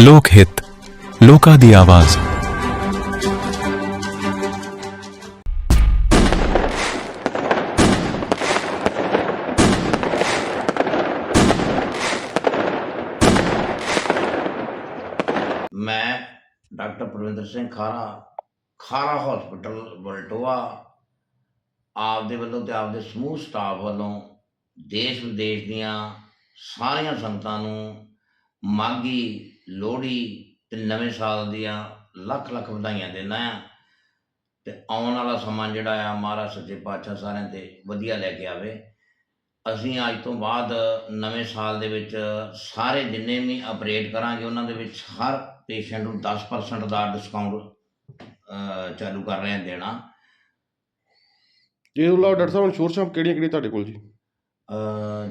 ਲੋਕ ਹਿੱਤ, ਲੋਕਾਂ ਦੀ ਆਵਾਜ਼। ਮੈਂ ਡਾਕਟਰ ਪ੍ਰਵਿੰਦਰ ਸਿੰਘ ਖਾਰਾ ਖਾਰਾ ਹਸਪੀਟਲ ਬਲਟੋਆ ਆਪਦੇ ਵੱਲੋਂ ਤੇ ਆਪਦੇ ਸਮੂਹ ਸਟਾਫ ਵੱਲੋਂ ਦੇਸ਼ ਵਿਦੇਸ਼ ਦੀਆਂ ਸਾਰੀਆਂ ਸੰਗਤਾਂ ਨੂੰ ਮਾਘੀ, ਲੋਹੜੀ ਤੇ ਨਵੇਂ ਸਾਲ ਦੀਆਂ ਲੱਖ ਲੱਖ ਵਧਾਈਆਂ ਦਿੰਦਾ ਆ ਤੇ ਆਉਣ ਵਾਲਾ ਸਮਾਂ ਜਿਹੜਾ ਆ, ਮਹਾਰਾਜ ਸੱਚੇ ਪਾਤਸ਼ਾਹ ਸਾਰਿਆਂ ਤੇ ਵਧੀਆ ਲੈ ਕੇ ਆਵੇ। ਅਸੀਂ ਅੱਜ ਤੋਂ ਬਾਅਦ ਨਵੇਂ ਸਾਲ ਦੇ ਵਿੱਚ ਸਾਰੇ ਜਿੰਨੇ ਵੀ ਆਪਰੇਟ ਕਰਾਂਗੇ, ਉਹਨਾਂ ਦੇ ਵਿੱਚ ਹਰ ਪੇਸ਼ੈਂਟ ਨੂੰ 10% ਦਾ ਡਿਸਕਾਊਂਟ ਚਾਲੂ ਕਰ ਰਹੇ ਹਾਂ ਦੇਣਾ। ਇਹ ਤੋਂ ਡਾਕਟਰ ਸਾਹਿਬ ਇੰਸ਼ੋਰ ਸ਼ਾਪ ਕਿਹੜੀਆਂ ਕਿਹੜੀਆਂ ਤੁਹਾਡੇ ਕੋਲ ਜੀ?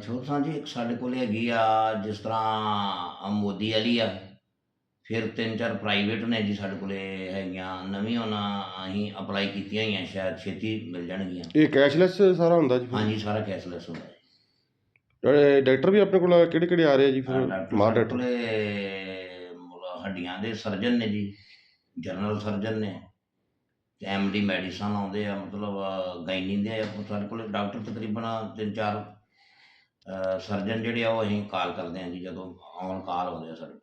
ਛੋਟਾ ਜੀ ਇੱਕ ਸਾਡੇ ਕੋਲ ਹੈਗੀ ਆ ਜਿਸ ਤਰ੍ਹਾਂ ਮੋਦੀ ਵਾਲੀ ਆ ਫਿਰ ਤਿੰਨ ਚਾਰ ਪ੍ਰਾਈਵੇਟ ਨੇ ਜੀ ਸਾਡੇ ਕੋਲੇ ਹੈਗੀਆਂ ਨਵੀਂ ਉਹਨਾਂ ਅਸੀਂ ਅਪਲਾਈ ਕੀਤੀਆਂ ਹੋਈਆਂ ਸ਼ਾਇਦ ਛੇਤੀ ਮਿਲ ਜਾਣਗੀਆਂ। ਇਹ ਕੈਸ਼ਲੈਸ ਸਾਰਾ ਹੁੰਦਾ ਜੀ? ਹਾਂਜੀ ਸਾਰਾ ਕੈਸ਼ਲੈਸ ਹੁੰਦਾ ਹੈ ਜਿਹੜੇ ਡਾਕਟਰ ਵੀ ਆਪਣੇ ਕੋਲ ਕਿਹੜੇ ਕਿਹੜੇ ਆ ਰਹੇ ਆ ਜੀ ਫਿਰ? ਮਾਰ ਸਾਡੇ ਡਾਕਟਰ। ਕੋਲੇ ਮਤਲਬ ਹੱਡੀਆਂ ਦੇ ਸਰਜਨ ਨੇ ਜੀ ਜਨਰਲ ਸਰਜਨ ਨੇ। ਐਮਡੀ ਮੈਡੀਸਨ ਆਉਂਦੇ ਆ ਮਤਲਬ ਗਾਇਨੀ ਦੇ ਆ ਸਾਡੇ ਕੋਲੇ ਡਾਕਟਰ ਤਕਰੀਬਨ ਤਿੰਨ ਚਾਰ ਸਰਜਨ ਜਿਹੜੇ ਆ ਉਹ ਅਸੀਂ ਕਾਲ ਕਰਦੇ ਹਾਂ ਜੀ, ਜਦੋਂ ਔਨ ਕਾਲ ਆਉਂਦੇ ਆ ਸਾਡੇ